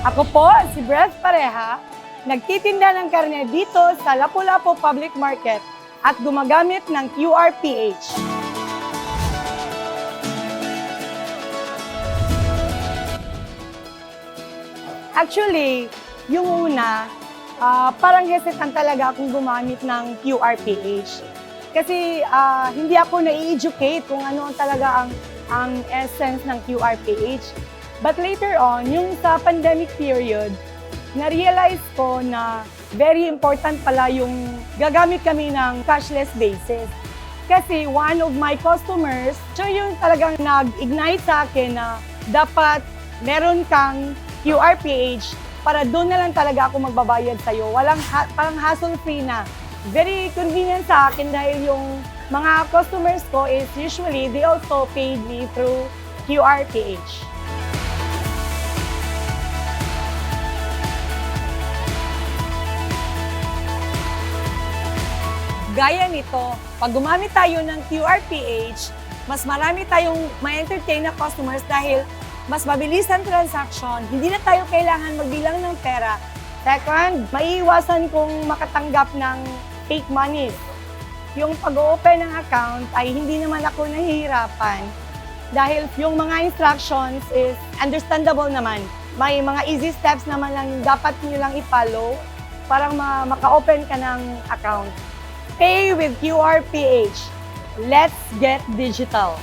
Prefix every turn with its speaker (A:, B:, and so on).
A: Ako po, si Brett Pareha, nagtitinda ng karne dito sa Lapu-Lapu Public Market at gumagamit ng QRPH. Actually, yung una, ah, parang hesitant talaga akong gumamit ng QRPH. Kasi ah, hindi ako na-educate kung ano talaga ang, ang essence ng QRPH. But later on, yung sa pandemic period, na-realize ko na very important pala yung gagamit kami ng cashless basis. Kasi one of my customers, siya yung talagang nag-ignite sa akin na dapat meron kang QRPH para doon na lang talaga ako magbabayad sa'yo. Walang ha- parang hassle-free na. Very convenient sa akin dahil yung mga customers ko is usually they also paid me through QRPH. Gaya nito, pag gumamit tayo ng QRPH, mas marami tayong ma-entertain na customers dahil mas mabilis ang transaction, hindi na tayo kailangan magbilang ng pera. Second, maiiwasan kong makatanggap ng fake money. Yung pag-open ng account ay hindi naman ako nahihirapan dahil yung mga instructions is understandable naman. May mga easy steps naman lang dapat nyo lang i-follow para ma- maka-open ka ng account. Pay with QRPH. Let's get digital.